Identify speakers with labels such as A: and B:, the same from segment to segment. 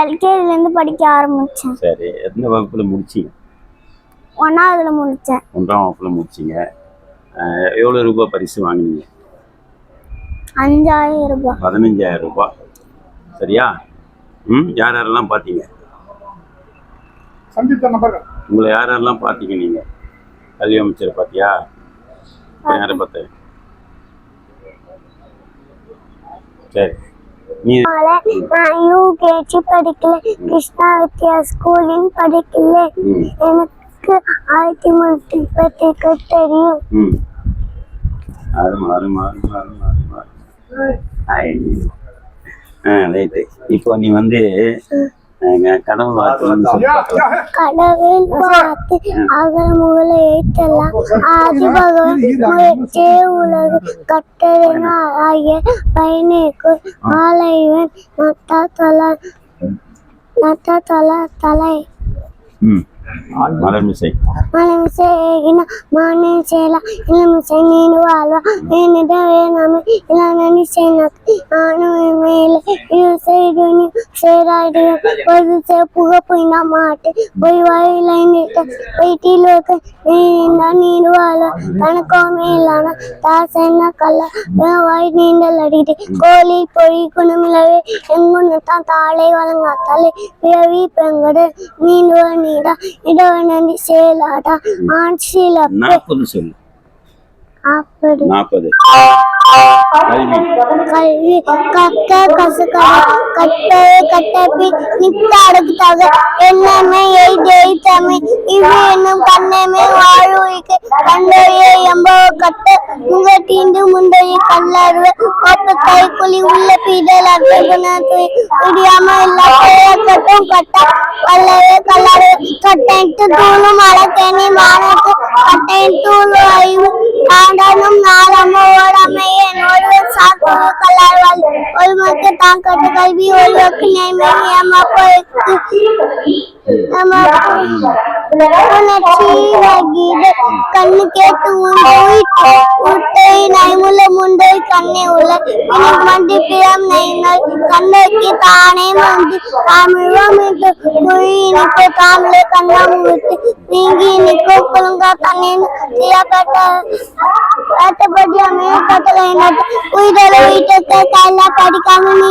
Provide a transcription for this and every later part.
A: எல்கேஜிலேருந்து படிக்க ஆரம்பித்தேன்
B: சரி எந்த வகுப்புல முடிச்சீங்க
A: ஒன்றாவதுல முடித்தேன்
B: ஒன்றாம் வகுப்புல முடிச்சீங்க. எவ்வளவு ரூபாய் பரிசு வாங்கினீங்க?
A: அஞ்சாயிரம் ரூபாய்.
B: பதினஞ்சாயிரம் ரூபாய். சரியா? ம் யார் யாரெல்லாம் பார்த்தீங்க?
C: சந்தித்த நபர்கள்.
B: உங்களை யார் யாரெல்லாம் பார்த்தீங்க நீங்க? கல்வி அமைச்சரை பார்த்தியா? யாரை பார்த்த? சரி.
A: நான் யூகேஜி படிக்கல. கிருஷ்ணா வித்யா ஸ்கூலிங் படிக்கல. எனக்கு ஆயிரத்தி முப்பத்தி தெரியும்.
B: இப்போ நீ வந்து
C: யா
A: கடவுள் பார்த்து அகல முகல ஏத்தலாம் ஆதி பகவான் முயற்சே உலகு கட்டளின் ஆகிய பயனேக்கு ஆலைவன் நத்தா தலை நத்தா தலை தலை.
B: ம். மலர்மிசை
A: మనమిసే ఏగిన మానే చేల ఇలమిసే నేను వాళ్ళ నేనిద వేనమి ఇలా నని సేనక్ ఆను మేల యూసైడుని సేరాడి పొదు సేపుగా పోయిన మాట పోయి వాయిలైనిట పోయిటిలోక నేనింద నేను వాళ్ళ తనకో మేలన తాసైన కళ్ళ వాయి నీండలడిటి கோழி பொழி குணமிலவே எங்குன்னு தான் தாளை வழங்காத்தாலே பிறவி பெங்கடு நீண்டுவ நீடா இடவ நந்தி சேலாடா சீலப்பு.
B: நாற்பது சொல்லு.
A: அப்படி
B: நாற்பது. கல்வி.
A: கக்க கசுக்கட கட்டவே கட்டப்பி நிப்பாடுத்தாக என்னமே எய்தெய்தமே இவு என்னும் கண்ணமே வாழ்வுக்கு கண்டொழிய எம்பவ கட்ட முகத்தீண்டு முண்டொழி கல்லறுவ அப்ப கைக்குழி உள்ள பீடல் அர்த்தகுணத்தை முடியாம இல்ல கட்டும் கட்ட வல்லவே கல்லறு கட்டைட்டு தூளும் அழக்கேணி மானத்து கட்டையின் தூளு ஐவு காண்டனும் நாளம்ம ஓடமையே ஒருவர் சாக்கு கல்லாழ்வாள் ஒருவருக்கு தான் கட்டு கல்வி ஒருவருக்கு நேர்மை ஏமா போய்க்கு உணர்ச்சியாகிடு கண்ணு கேட்டு உண்டோய் உட்டை நைமுல முண்டோய் கண்ணே உள்ள. மண்டி பிழம் நைமல் கண்ணுக்கு தானே வந்து தமிழமிட்டு மொழி இனிப்பு தாமலே கண்ணாம விட்டு நீங்கி நிக்கோ புழுங்கா கண்ணேன்னு செய்யப்பட்ட கட்டப்படி அமைய கட்டளை உயிரோட வீட்டத்தை கையில படிக்காம நீ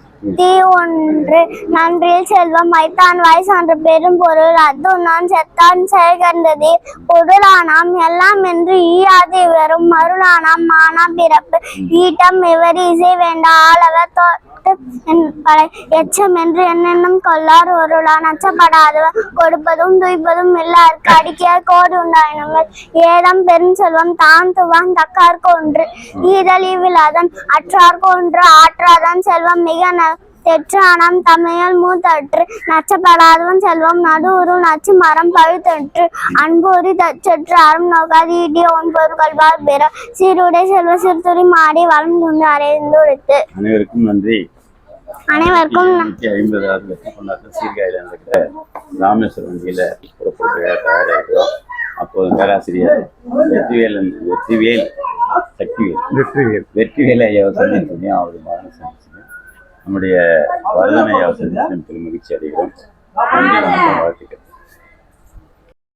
A: தீ ஒன்று. நன்றில் செல்வம் மைத்தான் வாய் சான்ற. பெரும் பொருள் அதுனான் செத்தான் செயகந்ததே பொருளானாம் எல்லாம் என்று ஈயாது இவரும் மருளானாம் மானா பிறப்பு. ஈட்டம் இவர் இசை வேண்டா ஆளவர் தோட்டு என் எச்சம் என்று என்னென்னும் கொள்ளார் ஒருளான். அச்சப்படாதவர் கொடுப்பதும் துய்ப்பதும் இல்லாருக்கு அடிக்கிய கோடு உண்டாயினுங்கள் ஏதம் பெருஞ்செல்வம் தான் துவான் தக்கார்க்கு ஒன்று. ஈதல் அதன் அற்றார்க்கு ஒன்று. ஆற்றாதான் செல்வம் மிக ந- தெற்றானாம் தமிழல் மூத்தற்று. நச்சப்படாதவன் செல்வம் நடுவுரு நச்சு மரம் பழுத்தற்று. அன்பூரி தச்சற்று அறம் நோக்காது ஈட்டிய ஒன்பது கல்வார் பெற. சீருடை செல்வ சிறுதுரி மாடி வளம் கொண்டு அறைந்துடுத்து
B: அனைவருக்கும் நன்றி.
A: அனைவருக்கும்
B: ஐம்பதாவது வெற்றி கொண்டாட்டம் சீர்காழியில் நடக்கிற ராமேஸ்வரம் வங்கியில் புறப்படுறதுக்காக தயாராகிறோம் அப்போது பேராசிரியர் வெற்றிவேலன் வெற்றிவேல் சக்திவேல்.
C: வெற்றிவேல்.
B: வெற்றிவேல் ஐயாவை சந்திச்சிருந்தேன் அவருடைய மகனை சந்திச்சிருந்தேன் நம்முடைய சந்திச்சு பெரும் மகிழ்ச்சி அடைகிறோம். நன்றி வணக்கம் வாழ்த்துக்கள்.